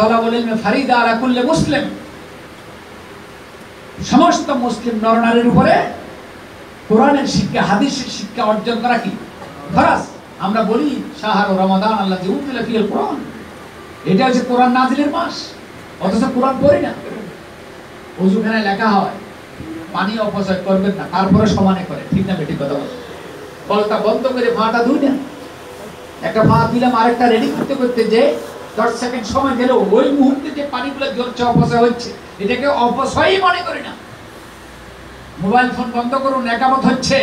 তলাবুল ইলমে ফারিদা আলা কুল্লে মুসলিম। সমস্ত মুসলিম নরনারীর উপরে কোরআনের শিক্ষা, হাদিসের শিক্ষা অর্জন করা কি? আমরা বলি রমাদান আল্লাহ উদ্দিলা কোরআন এটা হচ্ছে কোরআন নাজিলের মাস। অথচ কোরআন পড়ি না। অজুখানে লেখা হয়, পানি অপচয় করবেন না, তারপরে সমানে করে। ঠিক না বেটি কথা বল। কলটা বন্ধ করে ভাঁটা ধুই না। একটা ভাঁ দিলাম, আরেকটা রেডি করতে করতে যে দশ সেকেন্ড সময় গেল ওই মুহূর্তে যে পানিগুলো জ্বলছে, অপচয় হচ্ছে, এটাকে অপচয়ই মনে করি না। মোবাইল ফোন বন্ধ করুন, একামত হচ্ছে।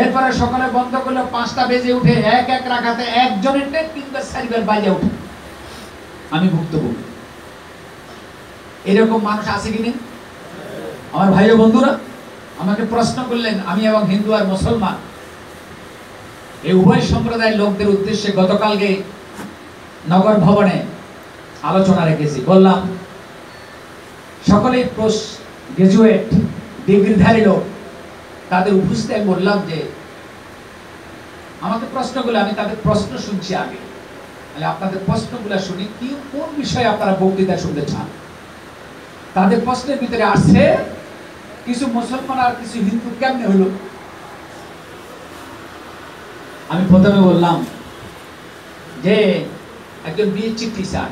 এরপরে সকালে বন্ধ করলে পাঁচটা বেজে উঠে এক এক রাখাতে একজনের নেট তিনবার চারিবার বাজে উঠে আমি ভুক্তভোগী। এরকম মানুষ আছে কি নেই? আমার ভাই বন্ধুরা, আমাকে প্রশ্ন করলেন, আমি এবং হিন্দু আর মুসলমান, এই উভয় সম্প্রদায়ের লোকদের উদ্দেশ্যে গতকালকে নগর ভবনে আলোচনা রেখেছি। বললাম, সকলেই পোস্ট গ্রাজুয়েট ডিগ্রিধারী লোক, তাদের উপস্থিতি আমি বললাম যে আমাকে প্রশ্নগুলো, আমি তাদের প্রশ্ন শুনছি আগে। তাহলে আপনাদের প্রশ্নগুলো শুনি, কি, কোন বিষয়ে আপনারা বক্তৃতা শুনতে চান? তাদের প্রশ্নের ভিতরে আসছে, কিছু মুসলমান আর কিছু হিন্দু কেমনে হলো? আমি প্রথমে বললাম যে একজন বিএসসি টিচার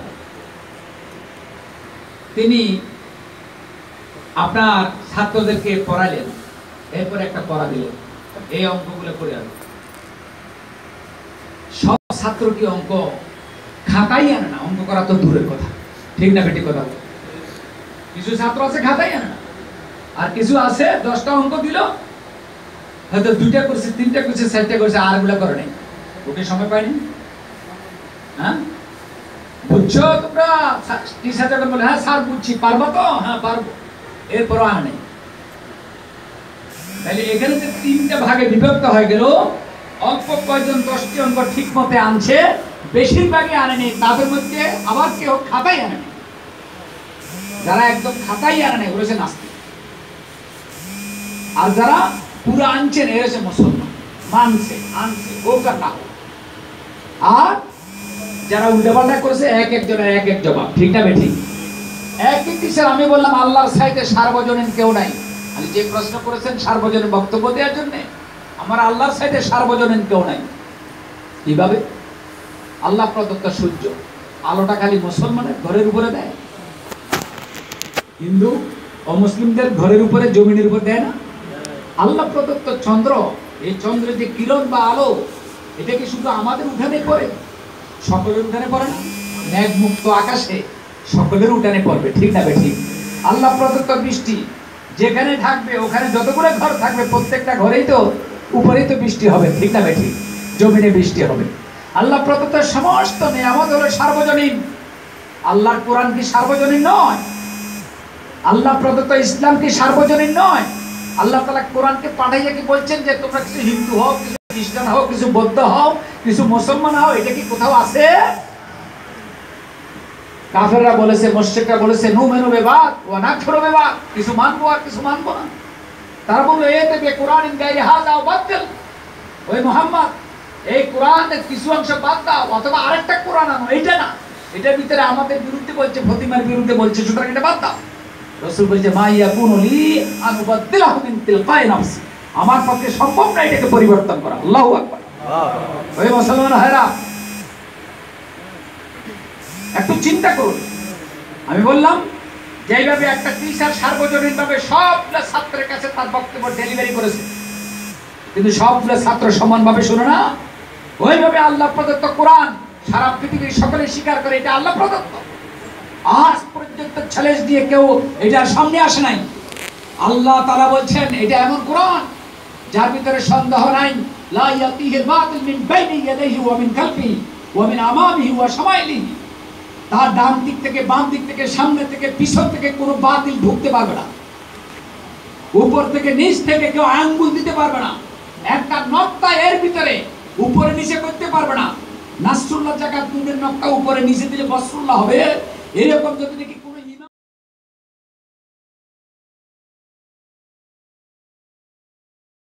তিনি আপনার ছাত্রদেরকে পড়ালেন, এরপর একটা পড়া দিলেন। এই অঙ্কগুলো করে আনো সব ছাত্র কি অঙ্ক খাতাই আনে না, অঙ্ক করা তো দূরের কথা। ঠিক না বেটি কথা কিছু ছাত্র আছে খাতাই আনে না। আর কিছু আছে, দশটা অঙ্ক দিল। হয়তো দুইটা করছে, তিনটা করছে, চারটা করছে, আরগুলা করে নাই। ওকে সময় পায়নি? হ্যাঁ? বুঝছ তোমরা? টিচার বলে হ্যাঁ স্যার, বুঝছি। পারব তো? হ্যাঁ পারব। এরপরও আনে নাই। তাহলে এখানে যে তিনটা ভাগে বিভক্ত হয়ে গেল, অল্প কয়জন দশটি অঙ্ক ঠিক মতে আনছে, বেশিরভাগই আনেনি তাদের মধ্যে আবার কেউ খাতাই আনেনি যারা একদম খাতাই আনে নাই বলেছে নাস্তিক। আর যারা পুরো আনছেন এ হচ্ছে মুসলমান। মানছে, আনছে, ও কথা। আর যারা উল্টাপাল্টা করেছে, এক একজনের এক এক জবাব। ঠিক না বেঠিক? এক এক টিচার আমি বললাম, আল্লাহর সাইতে সার্বজনীন কেউ নাই। আমি যে প্রশ্ন করেছেন, সার্বজনীন বক্তব্য দেওয়ার জন্যে, আমার আল্লাহর সাইতে সার্বজনীন কেউ নাই। কীভাবে? আল্লাহ প্রদত্ত সূর্য, আলোটা খালি মুসলমানের ঘরের উপরে দেয়। হিন্দু অমুসলিমদের ঘরের উপরে, জমিনের উপর দেয় না। আল্লাহ প্রদত্ত চন্দ্র, এই চন্দ্রের যে কিরণ বা আলো, এটা কি শুধু আমাদের উঠানে পড়ে? সকলের উঠানে পড়ে না? মেঘ মুক্ত আকাশে সকলের উঠানে পড়বে, ঠিক না ঠিক আল্লাহ প্রদত্ত বৃষ্টি যেখানে থাকবে, ওখানে যতগুলো ঘর থাকবে, প্রত্যেকটা ঘরেই তো উপরেই তো বৃষ্টি হবে, ঠিক না ঠিক জমিনে বৃষ্টি হবে। আল্লাহ প্রদত্ত সমস্ত নিয়ামত হলো সার্বজনীন। আল্লাহর কোরআন কি সার্বজনীন নয়? আল্লাহ প্রদত্ত ইসলাম কি সার্বজনীন নয়? আল্লাহ তালা কোরআনকে পাঠাইয়া কি বলছেন যে তোমরা কিছু হিন্দু হও, কিছু খ্রিস্টান হও, কিছু বৌদ্ধ হও, কিছু মুসলমান হও, এটা কি কোথাও আছে? কাফেররা বলেছে মোশেকরা বলেছে, নু মেনু বেবাদ ও নাক্ষর বেবাদ, কিছু মানবো আর কিছু মানবো না। তারা বলল, এ থেকে কোরআন ইন গাইরে হাজ আও বাতিল। ওই মোহাম্মদ, এই কোরআন কিছু অংশ বাদ দাও, অথবা আরেকটা কোরআন আনো এটা না। এটার ভিতরে আমাদের বিরুদ্ধে বলছে ফতিমার বিরুদ্ধে বলছে, সুতরাং এটা বাদ দাও। রসুল বলছে, মা ইয়াকুনু লি আন উবাদদিলাহু মিন তিলকাই নাফসি। আমার পক্ষে সম্ভব না এটাকে পরিবর্তন করা। আল্লাহ আকবার। ওই মুসলমান ভাইরা একটু চিন্তা করুন। আমি বললাম যেইভাবে একটা টিচার সার্বজনীন ভাবে সবগুলো ছাত্রের কাছে তার বক্তব্য ডেলিভারি করেছে কিন্তু সবগুলো ছাত্র সমানভাবে শুনে না। ওইভাবে আল্লাহ প্রদত্ত কোরআন সারা পৃথিবীর সকলে স্বীকার করে এটা আল্লাহ প্রদত্ত। আজ পর্যন্ত চ্যালেঞ্জ দিয়ে কেউ এটার সামনে আসে নাই। আল্লাহ তারা বলছেন এটা এমন কোরআন যার ভিতরে সন্দেহ নাই, লা ইয়াতিহিল বাতিল মিন বাইনি ইয়াদাইহি ওয়া মিন খালফিহি ওয়া মিন আমামিহি ওয়া শামাইলিহি তার ডান দিক থেকে, বাম দিক থেকে, সামনে থেকে, পিছন থেকে কোনো বাতিল ঢুকতে পারবে না। উপর থেকে, নিচ থেকে কেউ আঙ্গুল দিতে পারবে না। একটা নক্তা এর ভিতরে উপরে নিচে করতে পারবে না। নাসরুল্লাহ জাকাত দুধের নক্তা উপরে নিচে দিলে বসরুল্লাহ হবে। এরকম যদি